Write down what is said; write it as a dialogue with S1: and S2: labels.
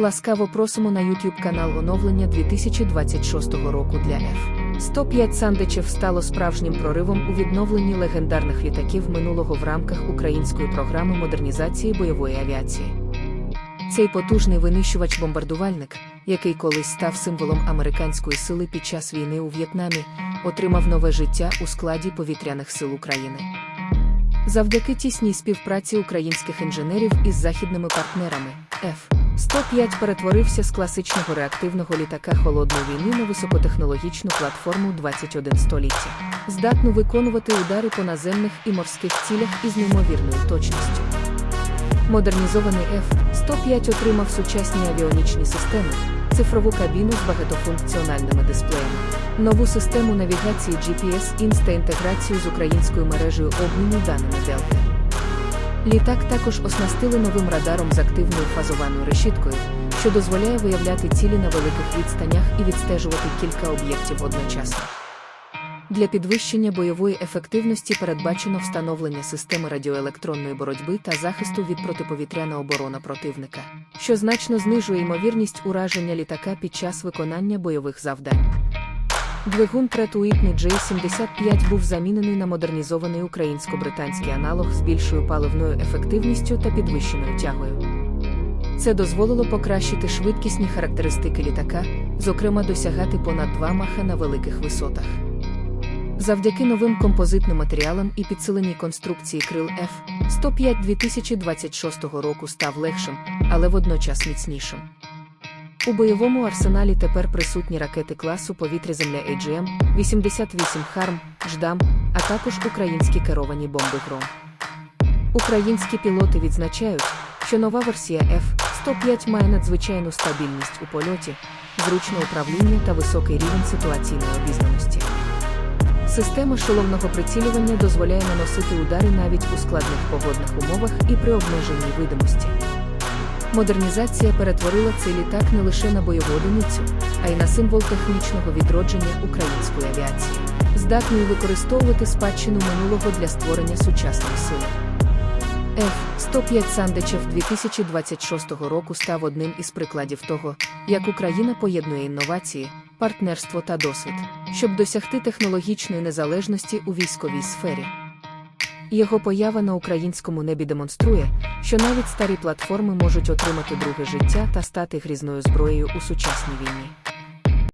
S1: Ласкаво просимо на YouTube канал оновлення 2026 року для F. 105 Сандичев стало справжнім проривом у відновленні легендарних літаків минулого в рамках української програми модернізації бойової авіації. Цей потужний винищувач-бомбардувальник, який колись став символом американської сили під час війни у В'єтнамі, отримав нове життя у складі повітряних сил України. Завдяки тісній співпраці українських інженерів із західними партнерами, F-105 перетворився з класичного реактивного літака холодної війни на високотехнологічну платформу 21 століття, здатну виконувати удари по наземних і морських цілях із неймовірною точністю. Модернізований F-105 отримав сучасні авіонічні системи, цифрову кабіну з багатофункціональними дисплеями, нову систему навігації GPS-INS та інтеграцію з українською мережею обміну даними Delta. Літак також оснастили новим радаром з активною фазованою решіткою, що дозволяє виявляти цілі на великих відстанях і відстежувати кілька об'єктів одночасно. Для підвищення бойової ефективності передбачено встановлення системи радіоелектронної боротьби та захисту від протиповітряна оборона противника, що значно знижує ймовірність ураження літака під час виконання бойових завдань. Двигун Whitney J75 був замінений на модернізований українсько-британський аналог з більшою паливною ефективністю та підвищеною тягою. Це дозволило покращити швидкісні характеристики літака, зокрема досягати понад 2 маха на великих висотах. Завдяки новим композитним матеріалам і підсиленій конструкції крил F-105 2026 року став легшим, але водночас міцнішим. У бойовому арсеналі тепер присутні ракети класу повітря-Земля AGM, 88 Харм, Ждам, а також українські керовані бомби Гром. Українські пілоти відзначають, що нова версія F-105 має надзвичайну стабільність у польоті, зручне управління та високий рівень ситуаційної обізнаності. Система шоломного прицілювання дозволяє наносити удари навіть у складних погодних умовах і при обмеженій видимості. Модернізація перетворила цей літак не лише на бойову одиницю, а й на символ технічного відродження української авіації, здатної використовувати спадщину минулого для створення сучасної сили. F-105 Сандичев 2026 року став одним із прикладів того, як Україна поєднує інновації, партнерство та досвід, щоб досягти технологічної незалежності у військовій сфері. Його поява на українському небі демонструє, що навіть старі платформи можуть отримати друге життя та стати грізною зброєю у сучасній війні.